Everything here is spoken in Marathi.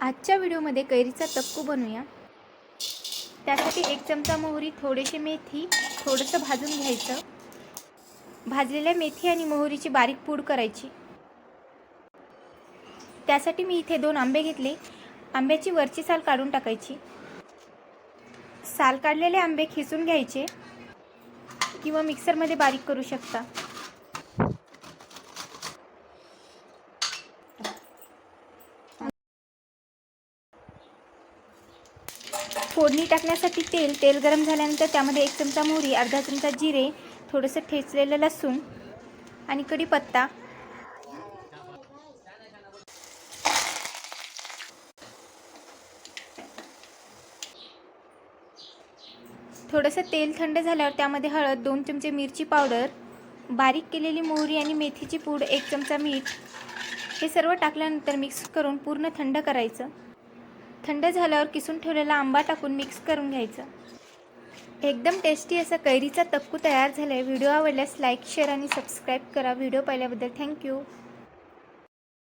आजच्या व्हिडिओमध्ये कैरीचा तप्पू बनवूया. त्यासाठी एक चमचा मोहरी थोडेसे मेथी थोडंसं भाजून घ्यायचं. भाजलेल्या मेथी आणि मोहरीची बारीक पूड करायची. त्यासाठी मी इथे दोन आंबे घेतले. आंब्याची वरची साल काढून टाकायची. साल काढलेले आंबे खिसून घ्यायचे. किंवा मिक्सरमध्ये बारीक करू शकता. फोडणी टाकण्यासाठी तेल तेल गरम झाल्यानंतर त्यामध्ये एक चमचा मोहरी अर्धा चमचा जिरे थोडंसं ठेचलेलं लसूण आणि कढीपत्ता. थोडंसं तेल थंड झाल्यावर त्यामध्ये हळद दोन चमचे मिरची पावडर बारीक केलेली मोहरी आणि मेथीची पूड एक चमचा मीठ हे सर्व टाकल्यानंतर मिक्स करून पूर्ण थंड करायचं. थंड झाल्यावर किसून ठेवलेला आंबा टाकून मिक्स करून घ्यायचं. एकदम टेस्टी असा कैरीचा तक्कू तयार झाला आहे व्हिडिओ आवडल्यास लाईक शेअर आणि सबस्क्राईब करा. व्हिडिओ पाहिल्याबद्दल थँक्यू